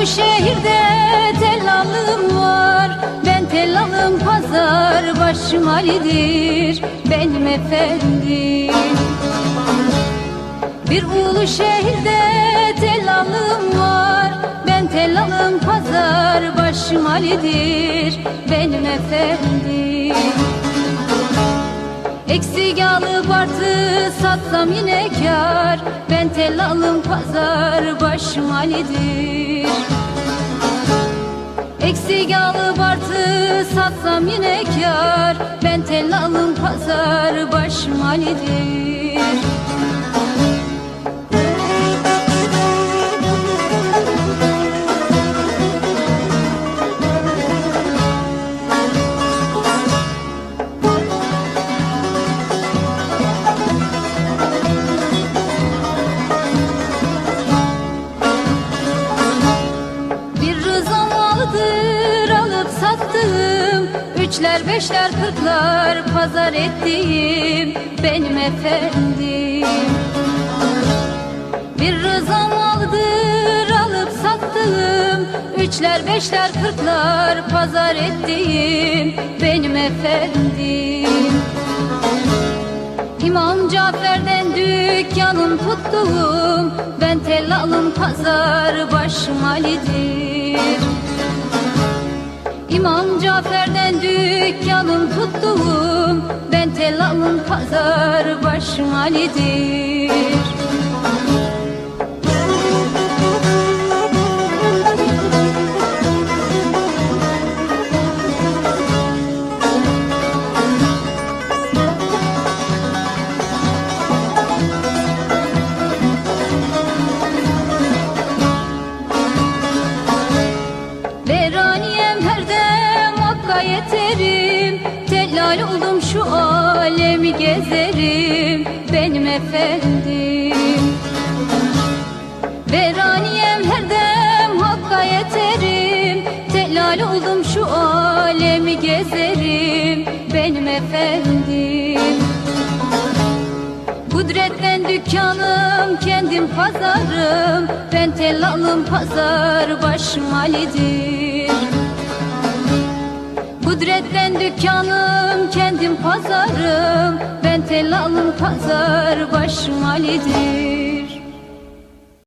Bu şehirde tellalım var. Ben tellalım pazar başım Ali'dir. Benim efendim. Bir ulu şehirde tellalım var. Ben tellalım pazar başım Ali'dir. Benim efendim. Eksik alıp artı satsam yine kar ben tellalım pazar başım Ali'dir. Eksik alıp artı satsam yine kar Ben tellalım pazar başım sattım Üçler beşler kırklar pazar ettiğim benim efendim. Bir rızam aldır alıp sattım Üçler beşler kırklar pazar ettiğim benim efendim. İmam Cafer'den dükkanım tuttuğum Ben tellalım pazar başım Ali'dir İmam Cafer'den dükkanım tuttuğum Ben tellalım pazar başım Ali'dir yeterim Tellal oldum şu alemi gezerim. Benim efendim. Veraniyem her dem Hakka yeterim. Tellal oldum şu alemi gezerim. Benim efendim. Kudretten dükkanım, kendim pazarım. Ben tellalım pazar başım Ali'dir Kudretten dükkanım, kendim pazarım. Ben tellalım pazar başım Ali'dir